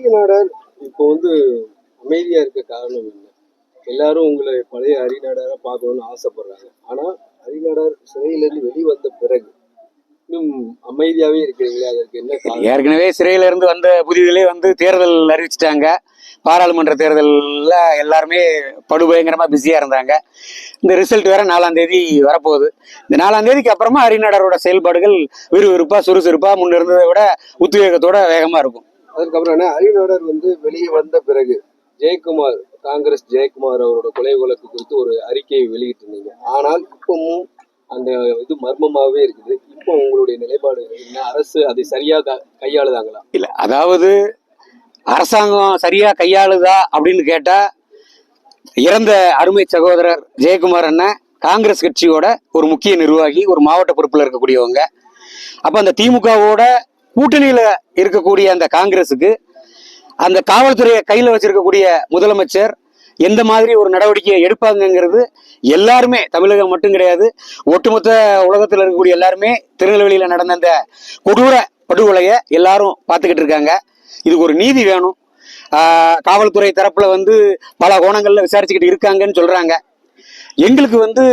அரியநாடர் இப்போ வந்து அமைதியா இருக்க காரணம் என்ன? எல்லாரும் உங்களை பழைய அரியநாடரை பார்க்கணும்னு ஆசைப்படுறாங்க. ஆனா அரியநாடர் சிறையிலிருந்து வெளிவந்த பிறகு இன்னும் அமைதியாவே இருக்கிறீங்களே? அதற்கு என்ன ஏற்கனவே சிறையில இருந்து வந்த புதிதிலே வந்து தேர்தல் அறிவிச்சிட்டாங்க. பாராளுமன்ற தேர்தலில் எல்லாருமே படுபயங்கரமாக பிஸியாக இருந்தாங்க. இந்த ரிசல்ட் வேற நாலாம் தேதி வரப்போகுது. இந்த நாலாம் தேதிக்கு அப்புறமா அரிநாடரோட செயல்பாடுகள் விறுவிறுப்பாக சுறுசுறுப்பாக முன்னிருந்ததை விட உத்வேகத்தோட வேகமாக இருக்கும். அதுக்கப்புறம் என்ன? அரியநாடர் வந்து வெளியே வந்த பிறகு ஜெயக்குமார் காங்கிரஸ் ஜெயக்குமார் அவரோட கொலை வழக்கு குறித்து ஒரு அறிக்கையை வெளியிட்டிருந்தீங்க. ஆனால் இப்பவும் அந்த இது மர்மமாகவே இருக்குது. இப்போ உங்களுடைய நிலைப்பாடு என்ன? அரசு அதை சரியாக கையாளுதாங்களா? இல்லை அதாவது அரசாங்கம் சரியாக கையாளுதா அப்படின்னு கேட்டால் இறந்த அருமை சகோதரர் ஜெயக்குமார் அண்ணன் காங்கிரஸ் கட்சியோட ஒரு முக்கிய நிர்வாகி ஒரு மாவட்ட பொறுப்பில் இருக்கக்கூடியவங்க. அப்போ அந்த திமுகவோட கூட்டணியில இருக்கக்கூடிய அந்த காங்கிரஸுக்கு அந்த காவல்துறையை கையில வச்சிருக்கக்கூடிய முதலமைச்சர் எந்த மாதிரி ஒரு நடவடிக்கையை எடுப்பாங்கங்கிறது எல்லாருமே தமிழகம் மட்டும் கிடையாது ஒட்டுமொத்த உலகத்தில் இருக்கக்கூடிய எல்லாருமே திருநெல்வேலியில் நடந்த அந்த கொடூர படுகொலையை எல்லாரும் பார்த்துக்கிட்டு இருக்காங்க. இதுக்கு ஒரு நீதி வேணும். காவல்துறை தரப்புல வந்து பல கோணங்கள்ல விசாரிச்சுக்கிட்டு இருக்காங்கன்னு சொல்றாங்க. எங்களுக்கு வந்து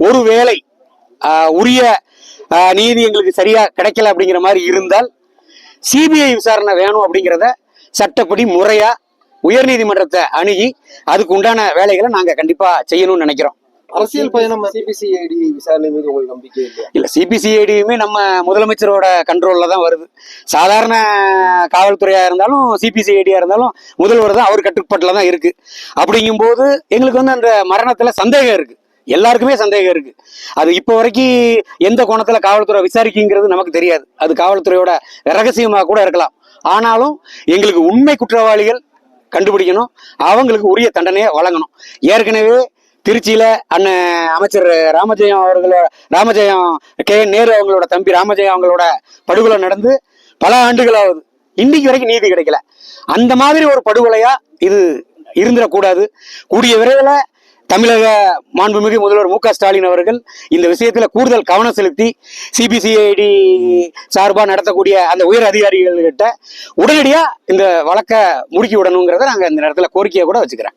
ஒரு வேளை உரிய நீதி எங்களுக்கு சரியா கிடைக்கல அப்படிங்கிற மாதிரி இருந்தால் சிபிஐ விசாரணை வேணும் அப்படிங்கிறத சட்டப்படி முறையா உயர்நீதிமன்றத்தை அணுகி அதுக்கு உண்டான வேலைகளை நாங்க கண்டிப்பா செய்யணும்னு நினைக்கிறோம். அரசியல் பயணம் சிபிசிஐடி விசாரணை மீது உங்களுக்கு நம்பிக்கை இல்லையா? இல்ல சிபிசிஐடியுமே நம்ம முதலமைச்சரோட கண்ட்ரோல்ல தான் வருது. சாதாரண காவல்துறையா இருந்தாலும் சிபிசிஐடியா இருந்தாலும் முதல்வர் தான் அவர் கட்டுப்பாட்டுல தான் இருக்கு. அப்படிங்கும்போது எங்களுக்கு வந்து அந்த மரணத்துல சந்தேகம் இருக்கு. எல்லாருக்குமே சந்தேகம் இருக்கு. அது இப்போ வரைக்கும் எந்த கோணத்துல காவல்துறை விசாரிக்குங்கிறது நமக்கு தெரியாது. அது காவல்துறையோட ரகசியமா கூட இருக்கலாம். ஆனாலும் எங்களுக்கு உண்மை குற்றவாளிகள் கண்டுபிடிக்கணும். அவங்களுக்கு உரிய தண்டனையை வழங்கணும். ஏற்கனவே திருச்சியில அண்ணன் அமைச்சர் ராமஜெயம் அவர்களோட ராமஜெயம் கே நேரு அவங்களோட தம்பி ராமஜெயம் அவங்களோட படுகொலை நடந்து பல ஆண்டுகள் ஆகுது இன்னைக்கு வரைக்கும் நீதி கிடைக்கல. அந்த மாதிரி ஒரு படுகொலையா இது இருந்துடக்கூடாது. கூடிய விரைவில் தமிழக மாண்புமிகு முதல்வர் மு ஸ்டாலின் அவர்கள் இந்த விஷயத்துல கூடுதல் கவனம் செலுத்தி சிபிசிஐடி சார்பா நடத்தக்கூடிய அந்த உயர் அதிகாரிகள்கிட்ட உடனடியா இந்த வழக்கை முடுக்கி விடணுங்கிறத நாங்க இந்த நேரத்தில் கோரிக்கையை கூட வச்சுக்கிறேன்.